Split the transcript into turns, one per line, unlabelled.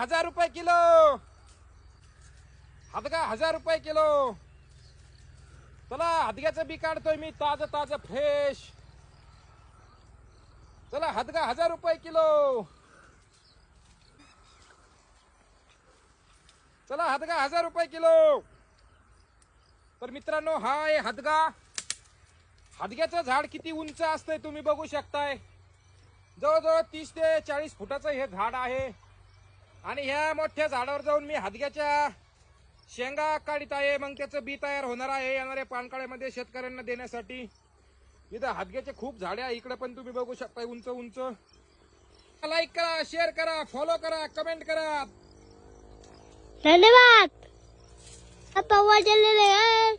हजार रुपये किलो. हदगा हजार रुपये किलो. चला हदग्याचं बी काढतोय मी ताज ताज फ्रेश चला हदगा हजार रुपये किलो. चला हदगा हजार रुपये किलो. तर मित्रांनो हा आहे हदगा. हदग्याचं झाड किती उंच असतंय तुम्ही बघू शकताय. जवळजवळ तीस ते चाळीस फुटाचं हे झाड आहे. आणि ह्या मोठ्या झाडावर जाऊन मी हदग्याच्या शेंगा काढीत आहे. मग त्याचं बी तयार होणार आहे येणाऱ्या पानकाळ्यामध्ये शेतकऱ्यांना देण्यासाठी. इथं हदग्याचे खूप झाडे आहे. इकडे पण तुम्ही बघू शकता उंच उंच. लाईक करा शेअर करा फॉलो करा कमेंट करा.
धन्यवाद. आता